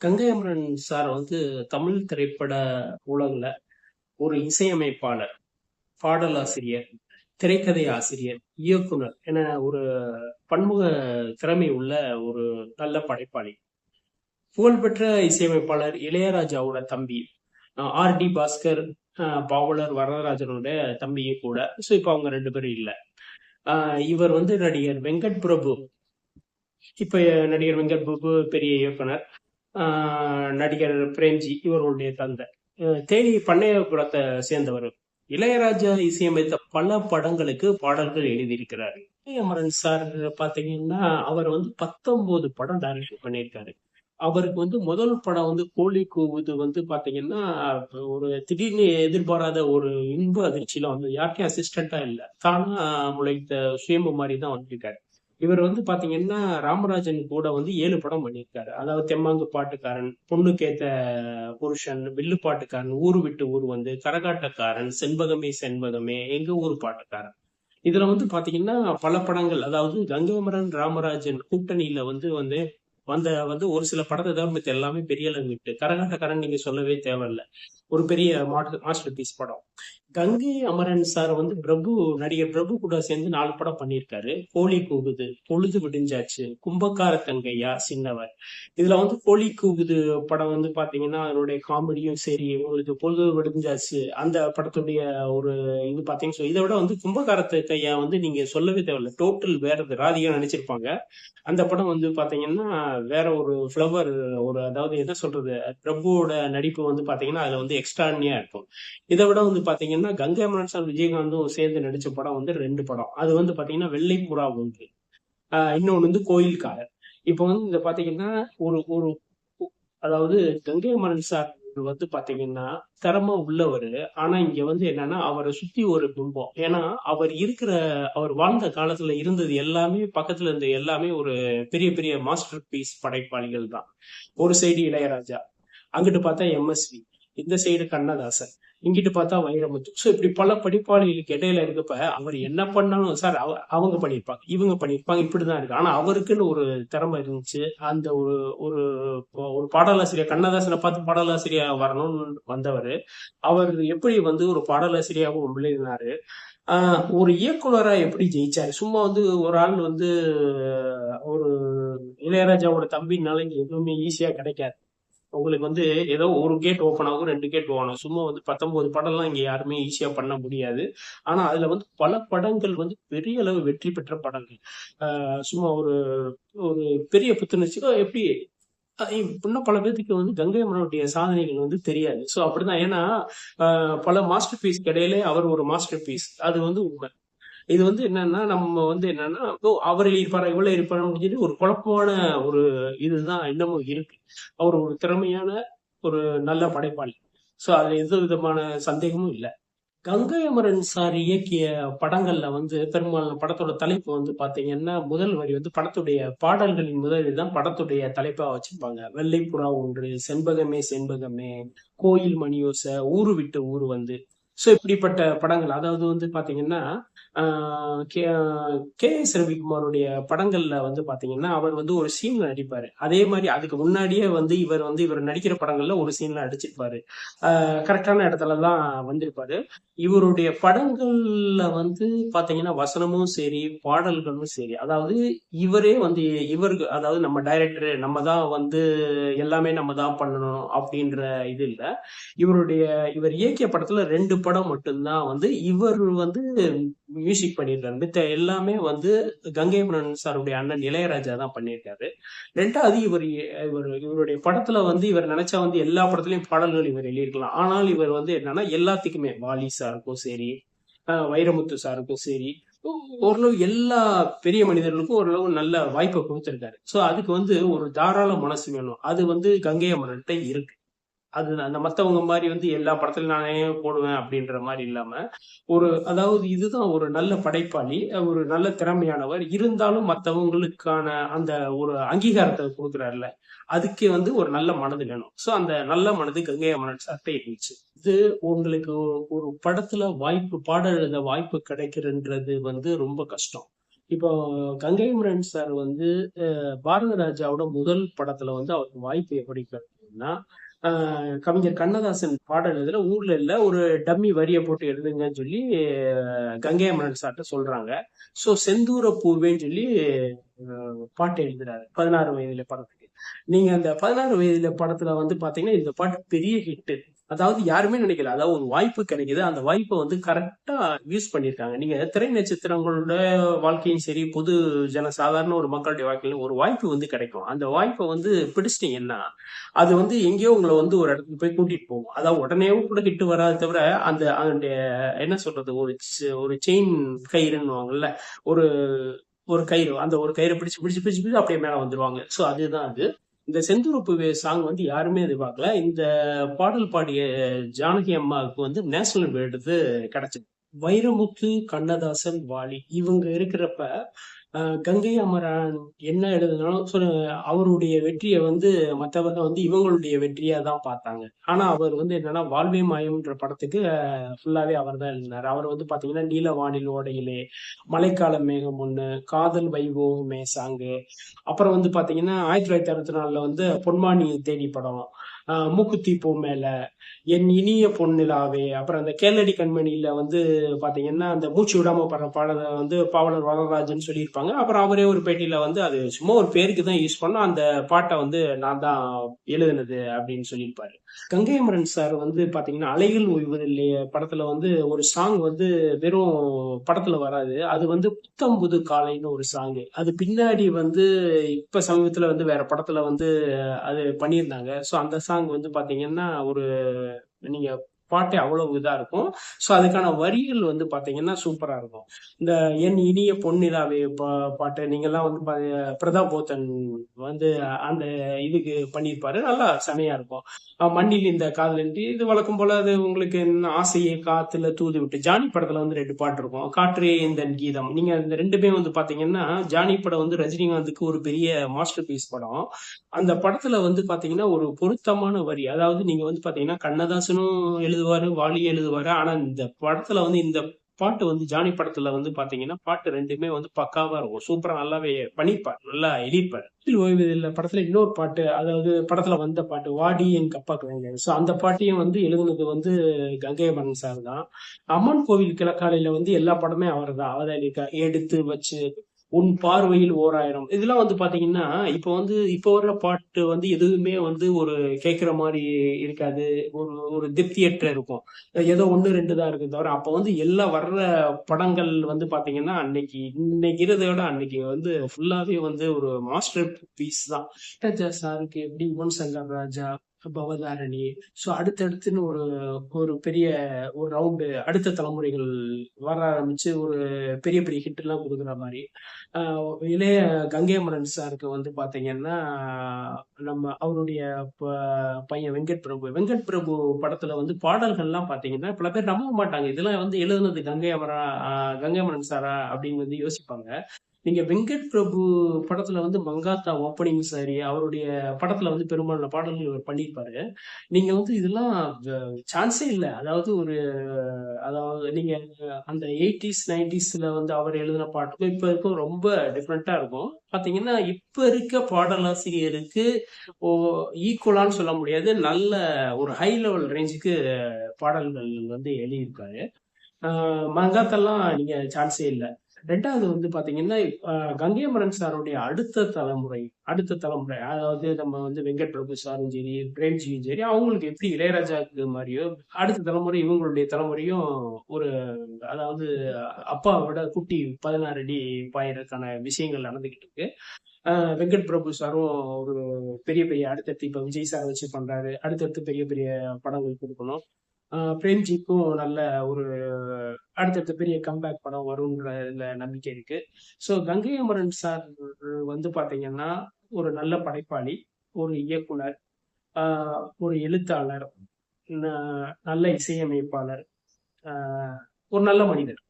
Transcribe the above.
Ganga Amaran sir வந்து தமிழ் திரைப்பட உலகில் ஒரு இசையமைப்பாளர், பாடலாசிரியர், திரைக்கதை ஆசிரியர், இயக்குனர் என ஒரு பன்முக திறமை உள்ள ஒரு நல்ல படைப்பாளி. புகழ்பெற்ற இசையமைப்பாளர் இளையராஜாவோட தம்பி ஆர் டி பாஸ்கர் பாவலர் வரதராஜனோட தம்பியும் கூட. ஸோ இப்போ அவங்க ரெண்டு பேரும் இல்லை. இவர் வந்து நடிகர் வெங்கட் பிரபு. இப்ப நடிகர் வெங்கட் பிரபு பெரிய இயக்குனர். நடிகர் பிரேம்ஜி இவர்களுடைய தந்தை. தேனி பண்ணையபுரத்தை சேர்ந்தவர். இளையராஜா இசையமைத்த பல படங்களுக்கு பாடல்கள் எழுதியிருக்கிறார். அமரன் சார் பாத்தீங்கன்னா அவர் வந்து பத்தொன்பது படம் டைரக்ட் பண்ணியிருக்காரு. அவருக்கு வந்து முதல் படம் வந்து கோழி கூவுது வந்து பாத்தீங்கன்னா ஒரு திடீர்னு எதிர்பாராத ஒரு இன்ப அதிர்ச்சியில வந்து யாருக்கும் அசிஸ்டண்டா இல்லை. தானா முளைத்த சுயம்பு மாதிரி தான் வந்திருக்காரு. இவர் வந்து பாத்தீங்கன்னா ராமராஜன் கூட வந்து ஏழு படம் பண்ணியிருக்காரு. அதாவது தெம்மாங்கு பாட்டுக்காரன் பொண்ணுக்கேத்த புருஷன் வில்லு பாட்டுக்காரன் ஊரு விட்டு ஊர் வந்து கரகாட்டக்காரன் செண்பகமே செண்பகமே எங்க ஊர் பாட்டுக்காரன். இதுல வந்து பாத்தீங்கன்னா பல படங்கள் அதாவது கங்கமரன் ராமராஜன் கூட்டணியில வந்து வந்து வந்த வந்து ஒரு சில படத்தை தான் எல்லாமே பெரிய அளவு விட்டு. கரகாட்டக்காரன் நீங்க சொல்லவே தேவையில்ல. ஒரு பெரிய மாஸ்டர் பீஸ் படம். கங்கை அமரன் சார் வந்து பிரபு நடிகர் பிரபு கூட சேர்ந்து நாலு படம் பண்ணியிருக்காரு. கோழி கூகுது பொழுது விடிஞ்சாச்சு கும்பக்கார தங்கையா சின்னவர். இதுல வந்து கோழி கூகுது படம் வந்து பாத்தீங்கன்னா அதனுடைய காமெடியும் சரி உங்களுக்கு பொழுது விடிஞ்சாச்சு அந்த படத்துடைய ஒரு இது பாத்தீங்கன்னா இதை விட வந்து கும்பக்கார தங்கையா வந்து நீங்க சொல்லவே தேவையில்ல. டோட்டல் வேற ராதிகா நினைச்சிருப்பாங்க. அந்த படம் வந்து பாத்தீங்கன்னா வேற ஒரு ஃப்ளவர் ஒரு அதாவது என்ன சொல்றது பிரபுவோட நடிப்பு வந்து பாத்தீங்கன்னா அதுல வந்து எக்ஸ்ட்ரானியா இருக்கும். இதை விட வந்து பாத்தீங்கன்னா கங்கை மனன் சார் விஜயகாந்தும் சேர்ந்து நடிச்ச படம் வந்து ரெண்டு படம். அது வந்து பாத்தீங்கன்னா வெள்ளை புறா ஒன்று. இன்னொன்று வந்து கோயில்காரர். இப்போ வந்து இந்த பாத்தீங்கன்னா ஒரு ஒரு அதாவது கங்கை அமரன் சார் வந்து பாத்தீங்கன்னா திறமை உள்ளவர். ஆனா இங்க வந்து என்னன்னா அவரை சுத்தி ஒரு பிம்பம். ஏன்னா அவர் இருக்கிற அவர் வாழ்ந்த காலத்துல இருந்தது எல்லாமே பக்கத்துல இருந்த எல்லாமே ஒரு பெரிய பெரிய மாஸ்டர் பீஸ் படைப்பாளிகள் தான். ஒரு சைடு இளையராஜா. அங்கிட்டு பார்த்தா எம்எஸ்வி இந்த சைடு கண்ணதாசன். இங்கிட்டு பார்த்தா வைரமுத்து. ஸோ இப்படி பல படிப்பாளிகளுக்கு இடையில இருக்கப்ப அவர் என்ன பண்ணாலும் சார் அவங்க பண்ணியிருப்பாங்க இவங்க பண்ணியிருப்பாங்க இப்படிதான் இருக்கு. ஆனா அவருக்குன்னு ஒரு திறமை இருந்துச்சு. அந்த ஒரு ஒரு ஒரு பாடலாசிரியர் கண்ணதாசனை பார்த்து பாடலாசிரியா வரணும்னு வந்தவர். அவர் எப்படி வந்து ஒரு பாடலாசிரியாகவும் விளையினாரு ஒரு இயக்குனராக எப்படி ஜெயிச்சாரு? சும்மா வந்து ஒரு ஆள் வந்து ஒரு இளையராஜாவோட தம்பினால எதுவுமே ஈஸியாக கிடைக்காது. உங்களுக்கு வந்து ஏதோ ஒரு கேட் ஓப்பன் ஆகும் ரெண்டு கேட் ஓப்பன் சும்மா வந்து பத்தொன்பது படம்லாம் இங்க யாருமே ஈஸியா பண்ண முடியாது. ஆனா அதுல வந்து பல படங்கள் வந்து பெரிய அளவு வெற்றி பெற்ற படங்கள். சும்மா ஒரு ஒரு பெரிய புத்துணர்ச்சி எப்படி இன்னும் பல பேர்த்துக்கு வந்து கங்கை அம்மனுடைய சாதனைகள் வந்து தெரியாது. ஸோ அப்படிதான். ஏன்னா பல மாஸ்டர் பீஸ் இடையிலே அவர் ஒரு மாஸ்டர் பீஸ் அது வந்து உண்மை. இது வந்து என்னன்னா நம்ம வந்து என்னன்னா அவர் இருப்பாரா இவ்வளவு இருப்பாரு சொல்லி ஒரு குழப்பமான ஒரு இதுதான் இன்னமும் இருக்கு. அவர் ஒரு திறமையான ஒரு நல்ல படைப்பாளி. ஸோ அதுல எந்த விதமான சந்தேகமும் இல்லை. கங்கை அமரன் சார் இயக்கிய படங்கள்ல வந்து பெரும்பாலான படத்தோட தலைப்பு வந்து பாத்தீங்கன்னா முதல் வரி வந்து படத்துடைய பாடல்களின் முதல் தான் படத்துடைய தலைப்பா வச்சிருப்பாங்க. வெள்ளைப்புறா ஒன்று செண்பகமே செண்பகமே கோயில் மணியோச ஊரு விட்டு ஊரு வந்து. ஸோ இப்படிப்பட்ட படங்கள் அதாவது வந்து பார்த்தீங்கன்னா கே கே எஸ் ரவிக்குமாருடைய படங்கள்ல வந்து பார்த்தீங்கன்னா அவர் வந்து ஒரு சீன்ல நடிப்பார். அதே மாதிரி அதுக்கு முன்னாடியே வந்து இவர் வந்து இவர் நடிக்கிற படங்கள்ல ஒரு சீன்ல நடிச்சிருப்பாரு. கரெக்டான இடத்துல தான் வந்திருப்பாரு. இவருடைய படங்கள்ல வந்து பார்த்தீங்கன்னா வசனமும் சரி பாடல்களும் சரி. அதாவது இவரே வந்து இவருக்கு அதாவது நம்ம டைரக்டர் நம்ம தான் வந்து எல்லாமே நம்ம தான் பண்ணணும் அப்படின்ற இது இல்லை. இவருடைய இவர் இயக்கிய படத்துல ரெண்டு படம் மட்டும்தான் வந்து இவர் வந்து மியூசிக் பண்ணியிருக்காரு. மித்த எல்லாமே வந்து கங்கை மரன் சாருடைய அண்ணன் இளையராஜா தான் பண்ணியிருக்காரு. ரெண்டாவது இவர் இவர் இவருடைய படத்துல வந்து இவர் நினைச்சா வந்து எல்லா படத்துலயும் பாடல்கள் இவர் எழுதியிருக்கலாம். ஆனால் இவர் வந்து என்னன்னா எல்லாத்துக்குமே வாலி சாருக்கும் சரி வைரமுத்து சாருக்கும் சரி ஓரளவு எல்லா பெரிய மனிதர்களுக்கும் ஓரளவு நல்ல வாய்ப்பை கொடுத்துருக்காரு. ஸோ அதுக்கு வந்து ஒரு தாராள மனசு வேணும். அது வந்து கங்கை அம்மன்கிட்ட இருக்கு. அது அந்த மத்தவங்க மாதிரி வந்து எல்லா படத்துலையும் நானே போடுவேன் அப்படின்ற மாதிரி இல்லாம ஒரு அதாவது இதுதான் ஒரு நல்ல படைப்பாளி ஒரு நல்ல திறமையானவர் இருந்தாலும் மத்தவங்களுக்கான அந்த ஒரு அங்கீகாரத்தை கொடுக்குறாருல அதுக்கே வந்து ஒரு நல்ல மனது வேணும். சோ அந்த நல்ல மனது கங்கை அம்மன் சட்டை இருந்துச்சு. இது உங்களுக்கு ஒரு படத்துல வாய்ப்பு பாடல் எழுத வாய்ப்பு கிடைக்கிறன்றது வந்து ரொம்ப கஷ்டம். இப்போ கங்கை அமரன் சார் வந்து பாரத ராஜாவோட முதல் படத்துல வந்து அவருக்கு வாய்ப்பு எப்படி கிடைக்குதுன்னா கவிஞர் கண்ணதாசன் பாடல் எழுதுல ஊர்ல இல்ல ஒரு டம்மி வரியை போட்டு எழுதுங்கன்னு சொல்லி கங்கை அமரன் சார்ட்ட சொல்றாங்க. ஸோ செந்தூர பூவேன்னு சொல்லி பாட்டு எழுதுறாரு. பதினாறு வயதுல படத்துக்கு. நீங்க அந்த பதினாறு வயதுல படத்துல வந்து பாத்தீங்கன்னா இந்த பாட்டு பெரிய ஹிட்டு அதாவது யாருமே நினைக்கல. அதாவது ஒரு வாய்ப்பு கிடைக்குது. அந்த வாய்ப்பை வந்து கரெக்டா யூஸ் பண்ணிருக்காங்க நீங்க திரை நட்சத்திரங்களோட வாழ்க்கையும் சரி பொது ஜன சாதாரண ஒரு மக்களுடைய வாழ்க்கையிலும் ஒரு வாய்ப்பு வந்து கிடைக்கும். அந்த வாய்ப்பை வந்து பிடிச்சிட்டீங்கன்னா அது வந்து எங்கேயோ உங்களை வந்து ஒரு இடத்துக்கு போய் கூட்டிட்டு போகும். அதாவது உடனேவும் கூட கிட்டு வராது தவிர அந்த அதனுடைய என்ன சொல்றது ஒரு ஒரு செயின் கயிறுன்னுவாங்கல்ல ஒரு ஒரு கயிறு. அந்த ஒரு கயிறை பிடிச்சு பிடிச்சு பிடிச்சு பிடிச்சு அப்படியே மேல வந்துருவாங்க. சோ அதுதான் அது. இந்த செந்துருப்பு சாங் வந்து யாருமே எதிர்பார்க்கல இந்த பாடல் பாடிய ஜானகி அம்மாவுக்கு வந்து நேஷனல் விருது கிடைச்சது. வைரமுத்து கண்ணதாசன் வாலி இவங்க இருக்கிறப்ப கங்கை அமரன் என்ன எழுதுனாலும் சொல்ல அவருடைய வெற்றியை வந்து மற்றவங்க வந்து இவங்களுடைய வெற்றியா தான் பார்த்தாங்க. ஆனா அவர் வந்து என்னன்னா வாழ்வே மாயம்ன்ற படத்துக்கு ஃபுல்லாவே அவர் தான் எழுதினார். அவர் வந்து பாத்தீங்கன்னா நீலவானில் ஓடையிலே மழைக்கால மேகம் ஒண்ணு காதல் வைபவமே சாங்கு அப்புறம் வந்து பாத்தீங்கன்னா ஆயிரத்தி தொள்ளாயிரத்தி அறுபத்தி நாலுல வந்து பொன்மானி தேடி படம். மூக்குத்தி பூ மேல என் இனிய பொன்னிலாவே. அப்புறம் அந்த கேளடி கண்மணியில வந்து பாத்தீங்கன்னா அந்த மூச்சு விடாம படுற பாடலை வந்து பாவலர் வரராஜன் சொல்லியிருப்பாங்க. அப்புறம் அவரே ஒரு பேட்டியில வந்து அது சும்மா ஒரு பேருக்கு தான் யூஸ் பண்ணோம். அந்த பாட்டை வந்து நான் தான் எழுதுனது அப்படின்னு சொல்லியிருப்பாரு. கங்கை அமரன் சார் வந்து பாத்தீங்கன்னா அலைகள் ஓய்வதில்லை படத்துல வந்து ஒரு சாங் வந்து வெறும் படத்துல வராது. அது வந்து புத்தம் புது காலைன்னு ஒரு சாங் அது பின்னாடி வந்து இப்ப சமீபத்துல வந்து வேற படத்துல வந்து அது பண்ணியிருந்தாங்க. ஸோ அந்த சாங் வந்து பாத்தீங்கன்னா ஒரு நீங்க பாட்டே அவ்வளவு இதா இருக்கும். ஸோ அதுக்கான வரிகள் வந்து பாத்தீங்கன்னா சூப்பரா இருக்கும். இந்த என் இனிய பொன்னிலாவே பா- பாட்டு நீங்கெல்லாம் வந்து பா- பிரதாப் போத்தன் வந்து அந்த இதுக்கு பண்ணியிருப்பாரு. நல்லா செமையா இருக்கும். மண்ணில் இந்த காதலன்றி இது வழக்கம் போல அது உங்களுக்கு என்ன ஆசையை காத்துல தூது விட்டு. ஜானி படத்துல வந்து ரெண்டு பாட்டு இருக்கும். காற்றே இந்த கீதம். நீங்க இந்த ரெண்டுமே வந்து பாத்தீங்கன்னா ஜானி படம் வந்து ரஜினிகாந்துக்கு ஒரு பெரிய மாஸ்டர் பீஸ் படம். அந்த படத்துல வந்து பாத்தீங்கன்னா ஒரு பொருத்தமான வரி. அதாவது நீங்க வந்து பாத்தீங்கன்னா கண்ணதாசனும் எழுதுவாரு வாலி எழுதுவாரு. ஆனா இந்த படத்துல வந்து இந்த பாட்டு வந்து ஜானி படத்துல வந்து பாத்தீங்கன்னா பாட்டு ரெண்டுமே வந்து பக்காவா இருக்கும். சூப்பரா நல்லாவே பண்ணிருப்பார் நல்லா எழுதிப்பார். ஓய்வதில்லை படத்துல இன்னொரு பாட்டு அதாவது படத்துல வந்த பாட்டு வாடி எங்க அப்பா கலைஞர் ஸோ அந்த பாட்டையும் வந்து எழுதுனது வந்து கங்கை அமரன் சார் தான். அம்மன் கோவில் கிழக்காலையில வந்து எல்லா படமே அவர் தான் அவதானிக்கா எடுத்து வச்சு உன் பார்வையில் ஓராயிரம். இதெல்லாம் வந்து பாத்தீங்கன்னா இப்போ வந்து இப்போ வர்ற பாட்டு வந்து எதுவுமே வந்து ஒரு கேட்குற மாதிரி இருக்காது. ஒரு ஒரு திருப்தியற்ற இருக்கும். ஏதோ ஒன்று ரெண்டு தான் இருக்கு தவிர அப்போ வந்து எல்லா வர்ற படங்கள் வந்து பாத்தீங்கன்னா அன்னைக்கு இன்னைக்கு இருக்கிறத விட அன்னைக்கு வந்து ஃபுல்லாவே வந்து ஒரு மாஸ்டர் பீஸ் தான். ராஜா சாருக்கு எப்படி யுவன் சங்கர் ராஜா பவதாரணி. ஸோ அடுத்தடுத்துன்னு ஒரு ஒரு பெரிய ஒரு ரவுண்டு அடுத்த தலைமுறைகள் வர ஆரம்பிச்சு ஒரு பெரிய பெரிய ஹிட் எல்லாம் கொடுக்குற மாதிரி. இளைய கங்கை அமரன் சாருக்கு வந்து பாத்தீங்கன்னா நம்ம அவருடைய பையன் வெங்கட் பிரபு. வெங்கட் பிரபு படத்துல வந்து பாடல்கள்லாம் பாத்தீங்கன்னா பல பேர் நம்ப மாட்டாங்க. இதெல்லாம் வந்து எழுதுனது கங்கை அமரா கங்கை மரன் சாரா அப்படின்னு வந்து யோசிப்பாங்க. நீங்கள் வெங்கட் பிரபு படத்தில் வந்து மங்காத்தா ஓப்பனிங் சாரி அவருடைய படத்தில் வந்து பெரும்பாலான பாடல்கள் இவர் பண்ணியிருப்பாரு. நீங்கள் வந்து இதெல்லாம் சான்ஸே இல்லை. அதாவது ஒரு அதாவது நீங்கள் அந்த எயிட்டிஸ் நைன்டிஸில் வந்து அவர் எழுதின பாட்டுக்கும் இப்போ இருக்கும் ரொம்ப டிஃப்ரெண்ட்டாக இருக்கும். பார்த்தீங்கன்னா இப்போ இருக்க பாடலாசிரியருக்கு ஓ ஈக்குவலான்னு சொல்ல முடியாது. நல்ல ஒரு ஹை லெவல் ரேஞ்சுக்கு பாடல்கள் வந்து எழுதியிருக்காரு மங்காத்தெல்லாம் நீங்கள் சான்ஸே இல்லை. ரெண்டாவது வந்து பாத்தீங்கன்னா ஆஹ் கங்கை சாருடைய அடுத்த தலைமுறை அடுத்த தலைமுறை அதாவது நம்ம வந்து வெங்கட் பிரபு சாரும் சரி பிரேம்ஜியும் சரி அவங்களுக்கு எப்படி இளையராஜாக்கு மாதிரியோ அடுத்த தலைமுறை இவங்களுடைய தலைமுறையும் ஒரு அதாவது அப்பாவோட குட்டி பதினாறு அடி பாயிரக்கான விஷயங்கள் நடந்துகிட்டு இருக்கு. ஆஹ் வெங்கட் பிரபு சாரும் ஒரு பெரிய பெரிய அடுத்தடுத்து இப்ப விஜய் சார் வச்சு பண்றாரு. அடுத்தடுத்து பெரிய பெரிய படங்கள் கொடுக்கணும். பிரேம்ஜிக்கும் நல்ல ஒரு அடுத்தடுத்த பெரிய கம்பேக் படம் வரும்ன்றதுல நம்பிக்கை இருக்கு. ஸோ கங்கை அமரன் சார் வந்து பாத்தீங்கன்னா ஒரு நல்ல படைப்பாளி ஒரு இயக்குனர் ஒரு எழுத்தாளர் நல்ல இசையமைப்பாளர் ஒரு நல்ல மனிதர்.